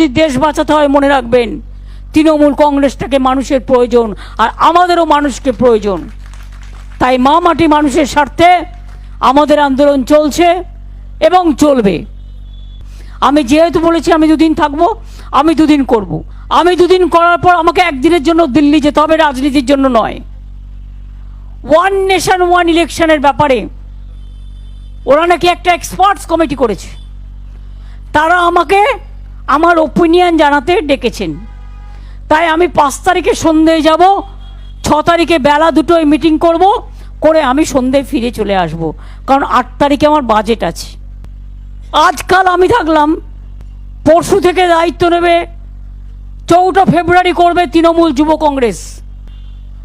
যদি দেশ বাঁচাতে হয় মনে রাখবেন, তৃণমূল কংগ্রেসটাকে মানুষের প্রয়োজন আর আমাদেরও মানুষকে প্রয়োজন। তাই মা মাটি মানুষের স্বার্থে আমাদের আন্দোলন চলছে এবং চলবে। আমি যেহেতু বলেছি আমি দুদিন থাকব, আমি দুদিন করব। আমি দুদিন করার পর আমাকে একদিনের জন্য দিল্লি যেতে হবে, রাজনীতির জন্য নয়। ওয়ান নেশন ওয়ান ইলেকশনের ব্যাপারে ওরা নাকি একটা এক্সপার্টস কমিটি করেছে। তারা আমাকে আমার ওপিনিয়ন জানাতে ডেকেছেন। তাই আমি পাঁচ তারিখে সন্ধ্যেয় যাব, ছ তারিখে বেলা দুটোয় মিটিং করব, করে আমি সন্ধ্যেয় ফিরে চলে আসব। কারণ আট তারিখে আমার বাজেট আছে। আজকাল আমি থাকলাম, পরশু থেকে দায়িত্ব নেবে, চৌঠা ফেব্রুয়ারি করবে তৃণমূল যুব কংগ্রেস।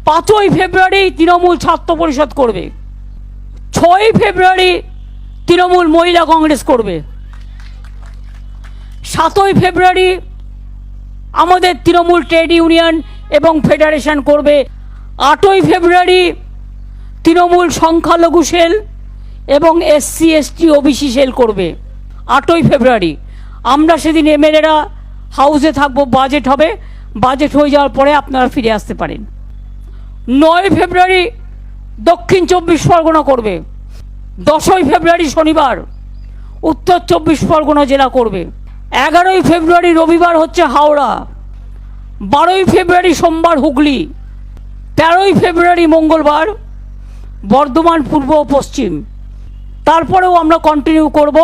পাঁচই ফেব্রুয়ারি তৃণমূল ছাত্র পরিষদ করবে। ছয়ই ফেব্রুয়ারি তৃণমূল মহিলা কংগ্রেস করবে। সাতই ফেব্রুয়ারি আমাদের তৃণমূল ট্রেড ইউনিয়ন এবং ফেডারেশন করবে। আটই ফেব্রুয়ারি তৃণমূল সংখ্যালঘু সেল এবং এসসি, এসটি, ওবিসি সেল করবে। আটই ফেব্রুয়ারি আমরা সেদিন এমএলএরা হাউসে থাকব, বাজেট হবে। বাজেট হয়ে যাওয়ার পরে আপনারা ফিরে আসতে পারেন। নয় ফেব্রুয়ারি দক্ষিণ চব্বিশ পরগনা করবে। দশই ফেব্রুয়ারি শনিবার উত্তর চব্বিশ পরগনা জেলা করবে। এগারোই ফেব্রুয়ারি রবিবার হচ্ছে হাওড়া, বারোই ফেব্রুয়ারি সোমবার হুগলি, তেরোই ফেব্রুয়ারি মঙ্গলবার, বর্ধমান পূর্ব ও পশ্চিম। তারপরেও আমরা কন্টিনিউ করব।